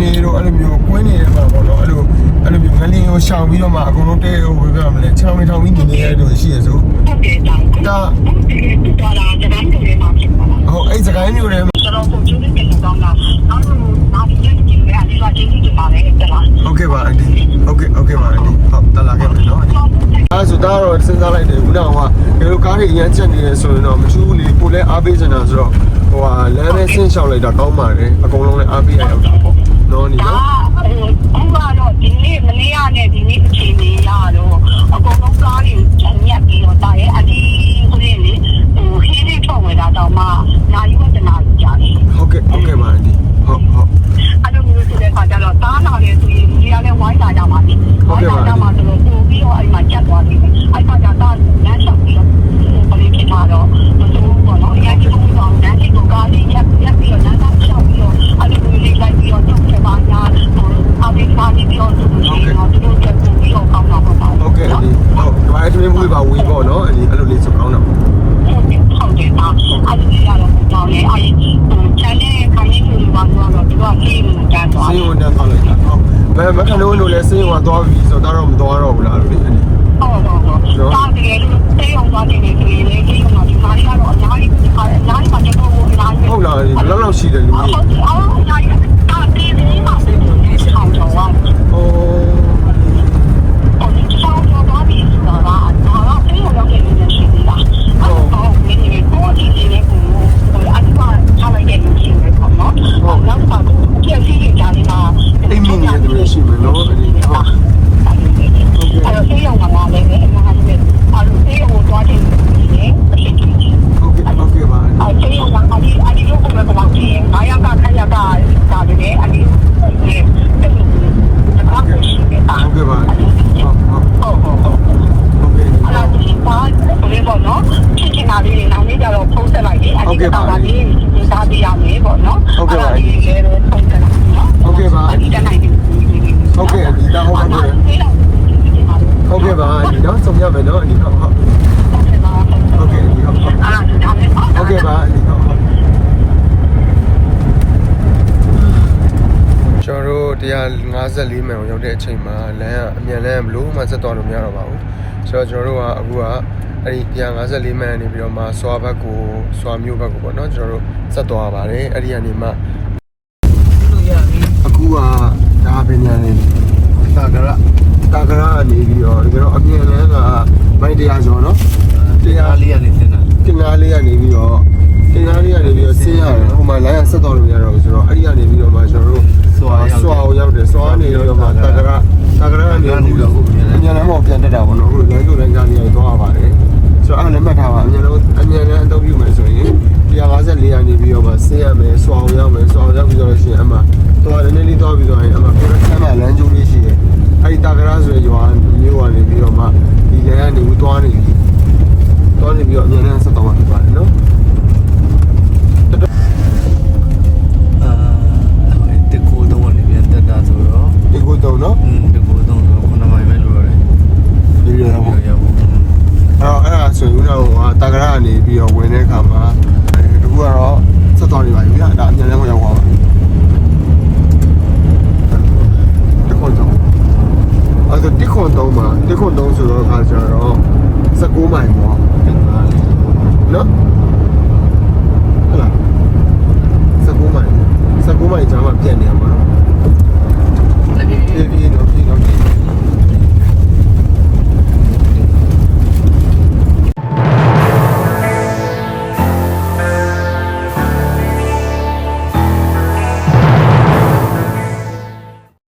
နေတော့အဲ့လိုမျိုးကွင်းနေမှာပေါ့နော်အဲ့လိုအဲ့လိုမျိုးငလင်းကိုရှောင်ပြီးတော့မှအကုန်လုံးတဲဟိုဘယ်ပြောမလဲချောင်းထောင်ပြီးနေနေရလို့ရှိရဆိုဟုတ်တယ်တောင်းဒါတော်လာတဲ့တိုင်းတွေမှာဖြစ်ပါလားဟုတ်အဲ့စကိုင်းမျိုးတွေကျွန်တော်ကိုကျင်းနေတယ်ကောင်းတာနောက်တော့နောက်ပြီးကြည့်ရအောင်ဒီကကျင်းနေပါလေတလားဟုတ်ကဲ့ပါအန်တီဟုတ်ကဲ့ဟုတ်ကဲ့ပါအန်တီဟုတ်တလာခဲ့မယ်နော်အဲဆိုတော့တော့စဉ်းစားလိုက်တယ်ခုနကဟိုကဒီလိုကားတွေအရင်ချက်နေတယ်ဆိုရင်တော့မချူးလေကိုလည်းအားပေးနေတာဆိုတော့ဟိုကလမ်းနဲ့ဆင်းရှောက်လိုက်တာကောင်းပါတယ်အကုန်လုံးလည်းအားပေးရရောက်တာပေါ့ နော်ညီဒါနော်ဟိုအခုကတော့ဒီနေ့မနေ့ကနဲ့ဒီနေ့အချိန်လေးရတော့အကုန်လုံးကားတွေချန်ရက်ပြီးတော့တာရဲ့အဒီဆိုရင်လေဟိုဟင်းလေးထွက်ဝင်တာတော့မှနိုင်ဝတ္တနာကြာတယ် ဟုတ်ကဲ့ဟုတ်ကဲ့ပါအန်တီဟုတ်ဟုတ် အဲ့လိုမျိုးဆိုတဲ့အခါကျတော့တားလာတယ်ဆိုရင်ဒီကလည်းဝိုင်းလာကြပါလိမ့်ဝိုင်းလာကြမှာဆိုတော့ပို့ပြီးတော့အဲ့မှာချက်သွားတယ်အဲ့ခါကျတော့လမ်းလျှောက်ပြီးတော့ပလေးဖြစ်လာတော့မစိုးဘူးပေါ့နော်အရင်ကကျတော့လမ်းကြီးကကားလေးရက်ရက်ပြီးတော့လမ်းလျှောက်ပြီးတော့အဲ့လိုမျိုးလေးလိုက်ပြီးတော့ထုတ်ချက်ပါညာဟိုအမေဖာနေပြီးတော့သူတို့ရှိတော့သူတို့ချက်ပို့ပြီးတော့ကောင်းတာပေါ့ပေါ့ ဟုတ်ကဲ့အန်တီဟုတ်ဒီမှာအထမင်းဘူးပါ ဝေးပေါ့နော်အန်တီအဲ့လိုလေးဆိုကောင်းတာပေါ့ဟုတ်တယ်ဟုတ်တယ်ပါအဲ့ဒီရတော့တော့လေအဲ့ဒီဟို channel ခိုင်းနေလို့ပါတော့သူကလေးကိုတန်းသွားစေးတယ်ဝန်တန်းသွားလိုက်တာဟုတ်မမခဏလုံးလို့လည်းစေးဝန်သွားပြီဆိုတော့တော့မသွားတော့ဘူးလားလို့လေအန်တီဟုတ်ဟုတ်ဟုတ်တာတကယ်လို့တေးအောင်သွားတယ်ဆိုရင်လေဒီမှာဒီမှာရတော့အများကြီးအများကြီးပါတယ်တော့အများကြီးဟုတ်လားဘယ်လောက်လောက်ရှိတယ်လူဟုကြီးတ်အော်အများကြီးတာတေးသေးမှဆက်ပြီးဆောင်းတော့ဟုတ် ဟို ဒီဆောင်းတော့ပါပြီဆိုတာကဒါကတေးအောင်ရောက်တယ်လို့ရှိသေးတာဟုတ်ဟုတ်မင်းကြီးကိုဒီလေးလေးကိုဟိုအတူပါထားလိုက်တဲ့လူရှိတယ်ပေါ့နော်ဟုတ်နောက်ပါကိုပြည့်စည်ကြတယ်မှာ အိမ်မင်းနေတယ်လို့ရှိမယ်နော်အန်တီဟုတ် အဲ့တော့တေးအောင်မှာလည်းအများကြီးပဲအဲ့လိုတေးအောင်သွားတယ်ဆိုရင်အရှိကြီး ဟုတ်ကဲ့ဟုတ်ကဲ့ပါအန်တီ အချင်းကအဒီအဒီလိုကိုမကောင်းချင်းဘာရကခရကတာတယ်အဒီဒီတက်လို့ဒါကရှိနေတာ ဟုတ်ကဲ့ပါဟုတ်ဟုတ် ဟုတ်ဟုတ်ဟုတ် ဟုတ်ကဲ့ အဲ့ဒါဒီပါဘယ်ပေါ့နော်ချစ်ချင်တာလေးတွေနောက်နေ့ကျတော့ဖုန်းဆက် လိုက်လေအဒီကတော့လေးဒီသားပြရမယ်ပေါ့နော်ဒီလေးလေးဖုန်းဆက်လိုက်နော်အဒီတနိုင်တယ်ဟုတ်ကဲ့အန်တီဒါဟုတ်ပါဘူးဟုတ်ကဲ့ပါအန်တီနော်ဆုံးရမယ်နော်အန်တီဟုတ်ဟုတ်ဟုတ်ကဲ့အန်တီဟုတ်ဟုတ်အဲ့ဒါဒါလည်းဟုတ်ကဲ့ပါအန်တီဟုတ်ဟုတ်ကျွန်တော်တို့154မိုင်ကိုရောက်တဲ့အချိန်မှာလမ်းကအမြန်လမ်းဘလို့မှဆက်သွားလို့မရတော့ပါဘူးဆိုတော့ကျွန်တော်တို့ကအခုက အဲ့ဒီ154မိုင်ကနေပြီးတော့မှစွာဘက်ကိုစွာမျိုးဘက်ကိုပေါ့နော်ကျွန်တော်တို့ဆက်သွားပါတယ်အဲ့ဒီကနေမှလို့ရပြီအခုကဒါပင်ညာနေတာကရတာကရကနေပြီးတော့ဒီကတော့အမြင်လန်းကမိုက်တရားကျော်နော်တတရားရားလေးရနေတင်တာတင်သားလေးကနေပြီးတော့တင်သားလေးကနေပြီးတော့ဆင်းရတယ်ဟိုမှာလိုင်းကဆက်တော်လို့မရတော့ဘူးဆိုတော့အဲ့ဒီကနေပြီးတော့မှကျွန်တော်တို့စွာစွာအောင်ရောက်တယ်စွာနေတော့မှတာကရတာကရကနေပြီးတော့အမြင်လန်းပေါ်ပြန်တက်တာပေါ့နော်ဟိုလိုင်းလိုင်းကနေရောက်သွားပါတယ် ဆိုတော့အဲ့လည်းမှတ်ထားပါအမြင်လုံးအမြင်လန်းအသုံးပြုမယ်ဆိုရင်154ကနေပြီးတော့မှဆင်းရမယ်စွာအောင်ရောက်မယ်စွာအောင်ရောက်ပြီးတော့ရှိရင်အမှတော့နည်းနည်းလေးသွားပြီးတော့ရင်အမှပြန်ဆန်းလာလမ်းကျိုးလေးရှိတယ်အဲ့ဒီတာကရဆိုရရွာမျိုးကနေပြီးတော့မှဒီလမ်းကနေဦးသွားနေပြီသွားနေပြီးတော့အမြင်လန်းဆက်တော့မှာဖြစ်ပါတယ်နော် အာတကူတော့နေပြန်တက်တာဆိုတော့ ဒီကိုတော့နော် อืมတကူတော့ဆိုခုနမိုင်ပဲလိုရတယ် ဒီလိုတော့ပေါ့ ရဖို့ အဲ့တော့အဲ့ဒါဆိုရင်ဦး တော့ဟာတာကရကနေပြီးတော့ဝင်တဲ့အခါမှာအဲဒီကူကတော့ဆက်သွားနေပါပြီဗျာဒါအမြန်လမ်းကိုရောက်သွားပါ